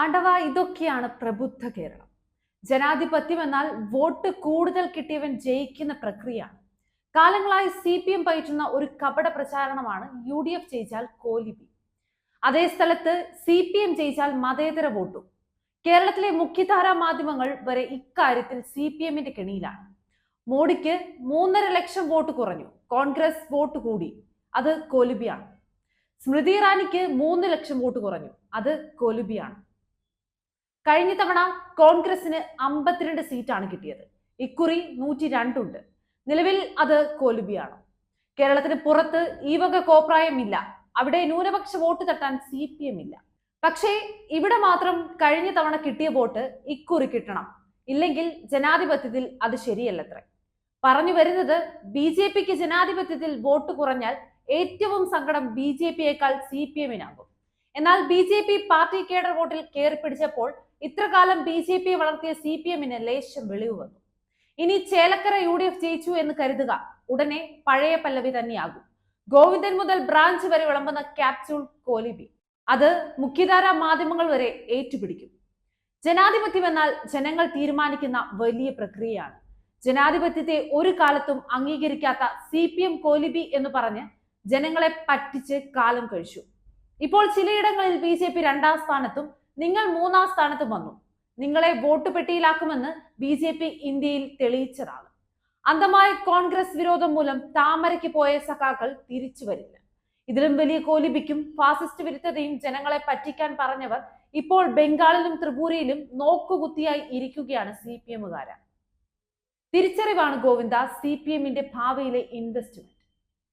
ആണ്ടവ ഇതൊക്കെയാണ് പ്രബുദ്ധ കേരളം. ജനാധിപത്യം എന്നാൽ വോട്ട് കൂടുതൽ കിട്ടിയവൻ ജയിക്കുന്ന പ്രക്രിയയാണ്. കാലങ്ങളായി സി പി എം പയറ്റുന്ന ഒരു കപട പ്രചാരണമാണ് യു ഡി എഫ് ജയിച്ചാൽ കോലിബി അതേ സ്ഥലത്ത് സി പി എം ജയിച്ചാൽ മതേതര വോട്ടും. കേരളത്തിലെ മുഖ്യധാരാ മാധ്യമങ്ങൾ വരെ ഇക്കാര്യത്തിൽ സി പി എമ്മിന്റെ കെണിയിലാണ്. മോഡിക്ക് മൂന്നര ലക്ഷം വോട്ട് കുറഞ്ഞു. കോൺഗ്രസ് വോട്ട് കൂടി. അത് കോലിബിയാണ് സ്മൃതി ഇറാനിക്ക് മൂന്ന് ലക്ഷം വോട്ട് കുറഞ്ഞു. അത് കോലിബിയാണ് കഴിഞ്ഞ തവണ കോൺഗ്രസിന് അമ്പത്തിരണ്ട് സീറ്റാണ് കിട്ടിയത്. ഇക്കുറി നൂറ്റി രണ്ടുണ്ട് നിലവിൽ അത് കോലുബിയാണ്. കേരളത്തിന് പുറത്ത് ഈ വക കോപ്രായമില്ല. അവിടെ ന്യൂനപക്ഷ വോട്ട് തട്ടാൻ സി പി എം ഇല്ല. പക്ഷേ ഇവിടെ മാത്രം കഴിഞ്ഞ തവണ കിട്ടിയ വോട്ട് ഇക്കുറി കിട്ടണം. ഇല്ലെങ്കിൽ ജനാധിപത്യത്തിൽ അത് ശരിയല്ലത്രേ. പറഞ്ഞു വരുന്നത് ബി ജെ പിക്ക് ജനാധിപത്യത്തിൽ വോട്ട് കുറഞ്ഞാൽ ഏറ്റവും സങ്കടം ബി ജെ പിയേക്കാൾ സി പി എമ്മിനാകും എന്നാൽ B J P party cadre വോട്ടിൽ കയറി പിടിച്ചപ്പോൾ ഇത്രകാലം ബി ജെ പി വളർത്തിയ സി പി എമ്മിന് ലേശം വെളിവ് വന്നു. ഇനി ചേലക്കര യു ഡി എഫ് ജയിച്ചു എന്ന് കരുതുക. ഉടനെ പഴയ പല്ലവി തന്നെയാകും. ഗോവിന്ദൻ മുതൽ ബ്രാഞ്ച് വരെ വിളമ്പുന്ന ക്യാപ്സ്യൂൾ കോലിബി അത് മുഖ്യധാര മാധ്യമങ്ങൾ വരെ ഏറ്റുപിടിക്കും. ജനാധിപത്യം എന്നാൽ ജനങ്ങൾ തീരുമാനിക്കുന്ന വലിയ പ്രക്രിയയാണ്. ജനാധിപത്യത്തെ ഒരു കാലത്തും അംഗീകരിക്കാത്ത സി പി എം കോലിബി എന്ന് പറഞ്ഞ് ജനങ്ങളെ പറ്റിച്ച് കാലം കഴിച്ചു. ഇപ്പോൾ ചിലയിടങ്ങളിൽ ബി ജെ പി രണ്ടാം സ്ഥാനത്തും നിങ്ങൾ മൂന്നാം സ്ഥാനത്ത് വന്നു. നിങ്ങളെ വോട്ട് പെട്ടിയിലാക്കുമെന്ന് ബി ജെ പി ഇന്ത്യയിൽ തെളിയിച്ചതാണ്. അന്തമായ കോൺഗ്രസ് വിരോധം മൂലം താമരയ്ക്ക് പോയ സഖാക്കൾ തിരിച്ചു വരില്ല. ഇതിലും വലിയ കോലിബിക്കും ഫാസിസ്റ്റ് വിരുദ്ധതയും ജനങ്ങളെ പറ്റിക്കാൻ പറഞ്ഞവർ ഇപ്പോൾ ബംഗാളിലും ത്രിപുരയിലും നോക്കുകുത്തിയായി ഇരിക്കുകയാണ് സി പി എമ്മുകാര. തിരിച്ചറിവാണ് ഗോവിന്ദ സി പി എമ്മിന്റെ ഭാവിയിലെ ഇൻവെസ്റ്റ്മെന്റ്